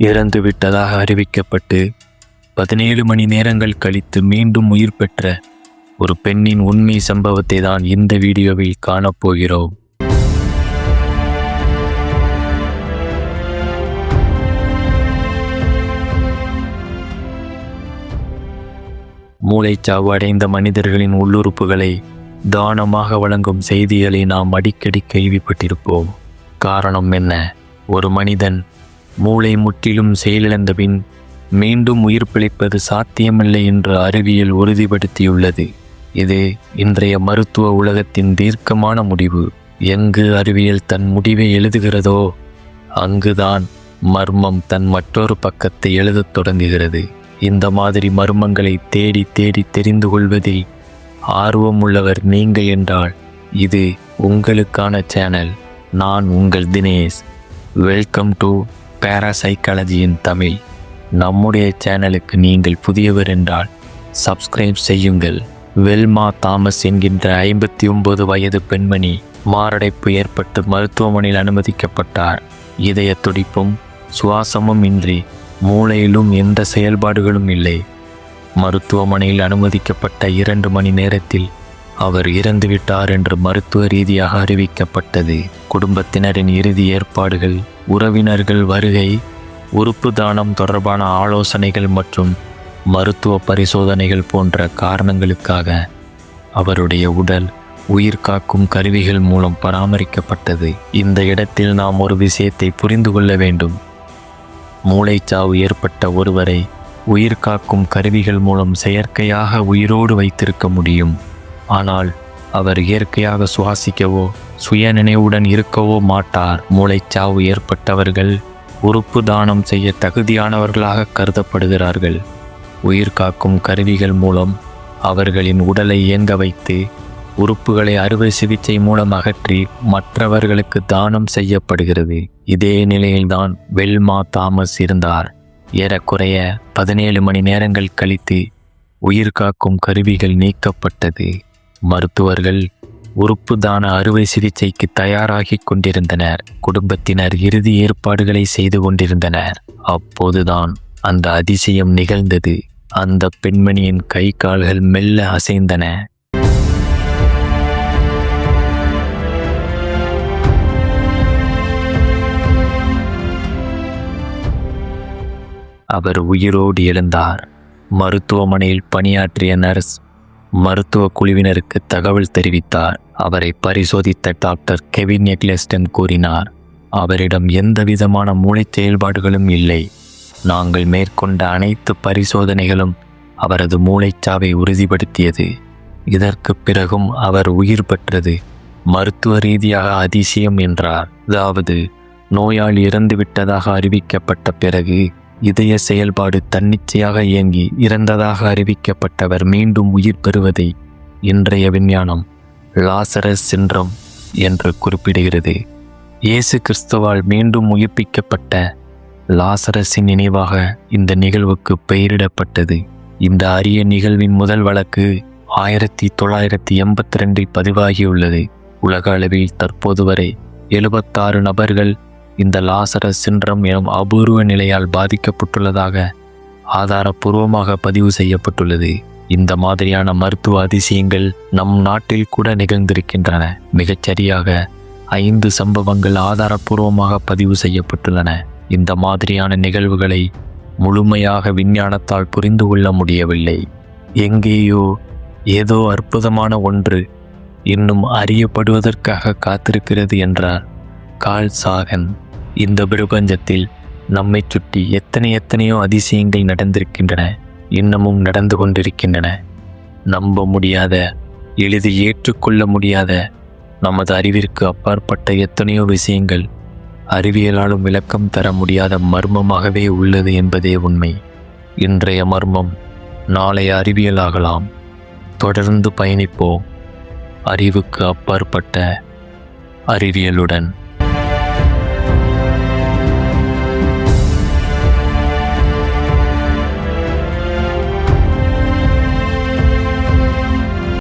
இறந்து விட்டதாக அறிவிக்கப்பட்டு பதினேழு மணி நேரங்கள் கழித்து மீண்டும் உயிர் பெற்ற ஒரு பெண்ணின் உண்மை சம்பவத்தை தான் இந்த வீடியோவில் காணப்போகிறோம். மூளைச்சாவு அடைந்த மனிதர்களின் உள்ளுறுப்புகளை தானமாக வழங்கும் செய்திகளை நாம் அடிக்கடி கேள்விப்பட்டிருப்போம். காரணம் என்ன? ஒரு மனிதன் மூளை முற்றிலும் செயலிழந்த பின் மீண்டும் உயிர் பிழைப்பது சாத்தியமில்லை என்று அறிவியல் உறுதிப்படுத்தியுள்ளது. இது இன்றைய மருத்துவ உலகத்தின் தீர்க்கமான முடிவு. எங்கு அறிவியல் தன் முடிவை எழுதுகிறதோ அங்குதான் மர்மம் தன் மற்றொரு பக்கத்தை எழுதத் தொடங்குகிறது. இந்த மாதிரி மர்மங்களை தேடி தேடி தெரிந்து கொள்வதில் ஆர்வம் உள்ளவர் நீங்கள் என்றால் இது உங்களுக்கான சேனல். நான் உங்கள் தினேஷ். வெல்கம் டு பேராசைக்காலஜியின் தமிழ். நம்முடைய சேனலுக்கு நீங்கள் புதியவர் என்றால் சப்ஸ்கிரைப் செய்யுங்கள். வெல்மா தாமஸ் என்கின்ற ஐம்பத்தி ஒன்பது வயது பெண்மணி மாரடைப்பு ஏற்பட்டு மருத்துவமனையில் அனுமதிக்கப்பட்டார். இதய துடிப்பும் சுவாசமும் இன்றி மூளையிலும் எந்த செயல்பாடுகளும் இல்லை. மருத்துவமனையில் அனுமதிக்கப்பட்ட இரண்டு மணி நேரத்தில் அவர் இறந்துவிட்டார் என்று மருத்துவ ரீதியாக அறிவிக்கப்பட்டது. குடும்பத்தினரின் இறுதி ஏற்பாடுகள் உறவினர்கள் வருகை உறுப்பு தானம் தொடர்பான ஆலோசனைகள் மற்றும் மருத்துவ பரிசோதனைகள் போன்ற காரணங்களுக்காக அவருடைய உடல் உயிர் காக்கும் கருவிகள் மூலம் பராமரிக்கப்பட்டது. இந்த இடத்தில் நாம் ஒரு விஷயத்தை புரிந்து கொள்ள வேண்டும். மூளைச்சாவு ஏற்பட்ட ஒருவரை உயிர் காக்கும் கருவிகள் மூலம் செயற்கையாக உயிரோடு வைத்திருக்க முடியும். ஆனால் அவர் இயற்கையாக சுவாசிக்கவோ சுய நினைவுடன் இருக்கவோ மாட்டார். மூளைச்சாவு ஏற்பட்டவர்கள் உறுப்பு தானம் செய்ய தகுதியானவர்களாக கருதப்படுகிறார்கள். உயிர் காக்கும் கருவிகள் மூலம் அவர்களின் உடலை இயங்க வைத்து உறுப்புகளை அறுவை சிகிச்சை மூலம் அகற்றி மற்றவர்களுக்கு தானம் செய்யப்படுகிறது. இதே நிலையில்தான் வெல்மா தாமஸ் இருந்தார். ஏறக்குறைய பதினேழு மணி நேரங்கள் கழித்து உயிர் காக்கும் கருவிகள் நீக்கப்பட்டது. மருத்துவர்கள் உறுப்பு தான அறுவை சிகிச்சைக்கு தயாராகிக் கொண்டிருந்தனர். குடும்பத்தினர் இறுதி ஏற்பாடுகளை செய்து கொண்டிருந்தனர். அப்போதுதான் அந்த அதிசயம் நிகழ்ந்தது. அந்த பெண்மணியின் கை கால்கள் மெல்ல அசைந்தன. அவர் உயிரோடு எழுந்தார். மருத்துவமனையில் பணியாற்றிய நர்ஸ் மருத்துவ குழுவினருக்கு தகவல் தெரிவித்தார். அவரை பரிசோதித்த டாக்டர் கெவின் எக்லெஸ்டன் கூறினார் அவரிடம் எந்தவிதமான மூளை செயல்பாடுகளும் இல்லை. நாங்கள் மேற்கொண்ட அனைத்து பரிசோதனைகளும் அவரது மூளைச்சாவை உறுதிப்படுத்தியது. இதற்கு பிறகும் அவர் உயிர் பெற்றது. மருத்துவ ரீதியாக அதிசயம் என்றார். அதாவது நோயால் இறந்துவிட்டதாக அறிவிக்கப்பட்ட பிறகு இதய செயல்பாடு தன்னிச்சையாக இயங்கி இறந்ததாக அறிவிக்கப்பட்டவர் மீண்டும் உயிர் பெறுவதை இன்றைய விஞ்ஞானம். லாசரஸ் சின்ரம் என்று குறிப்பிடுகிறது. இயேசு கிறிஸ்துவால் மீண்டும் உயிர்ப்பிக்கப்பட்ட லாசரஸின் நினைவாக இந்த நிகழ்வுக்கு பெயரிடப்பட்டது. இந்த அரிய நிகழ்வின் முதல் வழக்கு ஆயிரத்தி தொள்ளாயிரத்தி எண்பத்தி ரெண்டில் பதிவாகியுள்ளது உலக அளவில் தற்போது வரை எழுபத்தாறு நபர்கள் இந்த லாசரஸ் சின்ரம் எனும் அபூர்வ நிலையால் பாதிக்கப்பட்டுள்ளதாக ஆதாரப்பூர்வமாக பதிவு செய்யப்பட்டுள்ளது. இந்த மாதிரியான மருத்துவ அதிசயங்கள் நம் நாட்டில் கூட நிகழ்ந்திருக்கின்றன. மிகச்சரியாக ஐந்து சம்பவங்கள் ஆதாரப்பூர்வமாக பதிவு செய்யப்பட்டுள்ளன. இந்த மாதிரியான நிகழ்வுகளை முழுமையாக விஞ்ஞானத்தால் புரிந்து கொள்ள முடியவில்லை. எங்கேயோ ஏதோ அற்புதமான ஒன்று இன்னும் அறியப்படுவதற்காக காத்திருக்கிறது என்றார். கால் சாகன். இந்த பிரபஞ்சத்தில் நம்மை சுற்றி எத்தனை எத்தனையோ அதிசயங்கள் நடந்திருக்கின்றன இன்னமும் நடந்து கொண்டிருக்கின்றன. நம்ப முடியாத எளிதில் ஏற்றுக்கொள்ள முடியாத நமது அறிவிற்கு அப்பாற்பட்ட எத்தனையோ விஷயங்கள் அறிவியலாலும் விளக்கம் தர முடியாத மர்மமாகவே உள்ளது என்பதே உண்மை. இன்றைய மர்மம் நாளைய அறிவியலாகலாம் தொடர்ந்து பயணிப்போம். அறிவுக்கு அப்பாற்பட்ட அறிவியலுடன்.